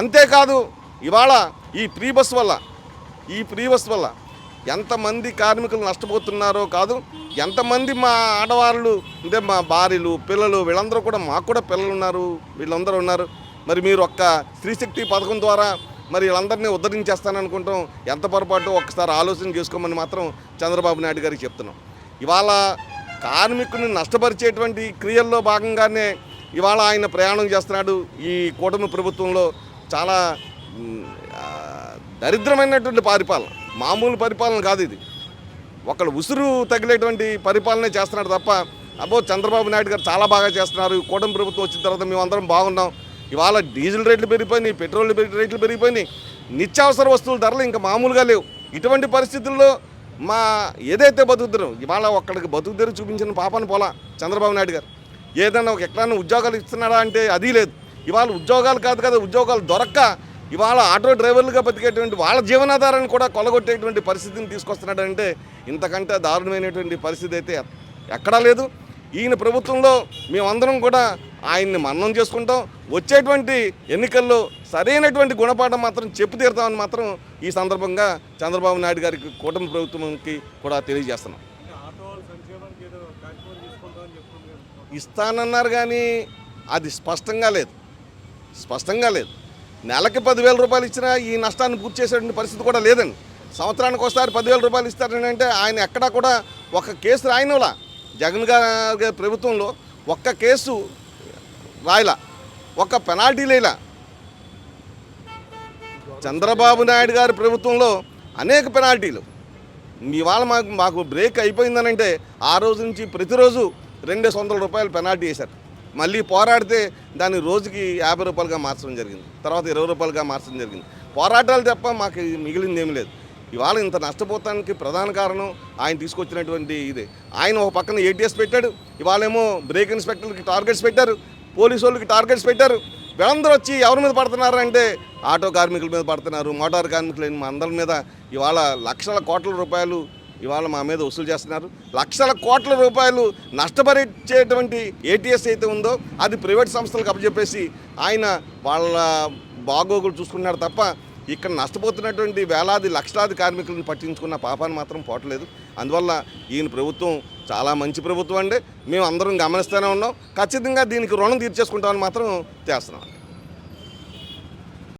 అంతేకాదు ఇవాళ ఈ ప్రీ బస్ వల్ల ఈ ప్రీ బస్ వల్ల ఎంతమంది కార్మికులు నష్టపోతున్నారో కాదు ఎంతమంది మా ఆడవాళ్ళు అంటే మా భార్యలు పిల్లలు వీళ్ళందరూ కూడా మాకు కూడా పిల్లలు ఉన్నారు వీళ్ళందరూ ఉన్నారు. మరి మీరు ఒక్క స్త్రీశక్తి పథకం ద్వారా మరి వీళ్ళందరినీ ఉద్ధరించేస్తాననుకుంటాం ఎంత పొరపాటు ఒక్కసారి ఆలోచన చేసుకోమని మాత్రం చంద్రబాబు నాయుడు గారికి చెప్తున్నాం. ఇవాళ కార్మికుని నష్టపరిచేటువంటి క్రియల్లో భాగంగానే ఇవాళ ఆయన ప్రయాణం చేస్తున్నాడు ఈ కూటమి ప్రభుత్వంలో. చాలా దరిద్రమైనటువంటి పరిపాలన. మామూలు పరిపాలన కాదు ఇది. ఒకళ్ళు ఉసురు తగిలేటువంటి పరిపాలనే చేస్తున్నాడు తప్ప అబ్బో చంద్రబాబు నాయుడు గారు చాలా బాగా చేస్తున్నారు కూటమి ప్రభుత్వం వచ్చిన తర్వాత మేమందరం బాగున్నాం. ఇవాళ డీజిల్ రేట్లు పెరిగిపోయినాయి పెట్రోల్ రేట్లు పెరిగిపోయినాయి. నిత్యావసర వస్తువుల ధరలు ఇంకా మామూలుగా లేవు. ఇటువంటి పరిస్థితుల్లో మా ఏదైతే బతుకుతున్నాం ఇవాళ ఒక్కడికి బతుకు తెరి చూపించిన పాపాను పోలా చంద్రబాబు నాయుడు గారు. ఏదైనా ఒక ఎక్కడైనా ఉద్యోగాలు ఇస్తున్నాడా అంటే అది లేదు. ఇవాళ ఉద్యోగాలు కాదు కదా ఉద్యోగాలు దొరక్క ఇవాళ ఆటో డ్రైవర్లుగా బతికేటువంటి వాళ్ళ జీవనాధారాన్ని కూడా కొలగొట్టేటువంటి పరిస్థితిని తీసుకొస్తున్నాడంటే ఇంతకంటే దారుణమైనటువంటి పరిస్థితి అయితే ఎక్కడా లేదు. ఈయన ప్రభుత్వంలో మేమందరం కూడా ఆయన్ని మన్నం చేసుకుంటాం. వచ్చేటువంటి ఎన్నికల్లో సరైనటువంటి గుణపాఠం మాత్రం చెప్పు తీరుతామని మాత్రం ఈ సందర్భంగా చంద్రబాబు నాయుడు గారికి కూటమి ప్రభుత్వంకి కూడా తెలియజేస్తున్నాం. ఆటో ఇస్తానన్నారు కానీ అది స్పష్టంగా లేదు. స్పష్టంగా లేదు. నెలకి పదివేల రూపాయలు ఇచ్చినా ఈ నష్టాన్ని పూర్తి చేసేటువంటి పరిస్థితి కూడా లేదండి. సంవత్సరానికి ఒకసారి పదివేల రూపాయలు ఇస్తారని అంటే ఆయన ఎక్కడా కూడా ఒక కేసు రాయనులా. జగన్ గారి ప్రభుత్వంలో ఒక్క కేసు రాయలా. ఒక్క పెనాల్టీ లేలా. చంద్రబాబు నాయుడు గారి ప్రభుత్వంలో అనేక పెనాల్టీలు. మీ వాళ్ళ మాకు మాకు బ్రేక్ అయిపోయిందనంటే ఆ రోజు నుంచి ప్రతిరోజు రెండు వందల రూపాయలు పెనాల్టీ వేశారు. మళ్ళీ పోరాడితే దాన్ని రోజుకి యాభై రూపాయలుగా మార్చడం జరిగింది. తర్వాత ఇరవై రూపాయలుగా మార్చడం జరిగింది. పోరాటాలు తప్ప మాకు మిగిలింది ఏమి లేదు. ఇవాళ ఇంత నష్టపోతానికి ప్రధాన కారణం ఆయన తీసుకొచ్చినటువంటి ఇదే. ఆయన ఒక పక్కన ఏటీఎస్ పెట్టాడు. ఇవాళేమో బ్రేక్ ఇన్స్పెక్టర్కి టార్గెట్స్ పెట్టారు. పోలీసు వాళ్ళకి టార్గెట్స్ పెట్టారు. వీళ్ళందరూ వచ్చి ఎవరి మీద పడుతున్నారు అంటే ఆటో కార్మికుల మీద పడుతున్నారు మోటార్ కార్మికులు మా అందరి మీద ఇవాళ లక్షల కోట్ల రూపాయలు ఇవాళ మా మీద వసూలు చేస్తున్నారు. లక్షల కోట్ల రూపాయలు నష్టపరిచేటువంటి ఏటీఎస్ అయితే ఉందో అది ప్రైవేట్ సంస్థలకు అప్పచెప్పేసి ఆయన వాళ్ళ బాగోగులు చూసుకున్నారు తప్ప ఇక్కడ నష్టపోతున్నటువంటి వేలాది లక్షలాది కార్మికులను పట్టించుకున్న పాపాన్ని మాత్రం పోవట్లేదు అందువల్ల ఈయన ప్రభుత్వం చాలా మంచి ప్రభుత్వం అండి. మేము అందరం గమనిస్తూనే ఉన్నాం. ఖచ్చితంగా దీనికి రుణం తీర్చేసుకుంటామని మాత్రం చేస్తున్నాం.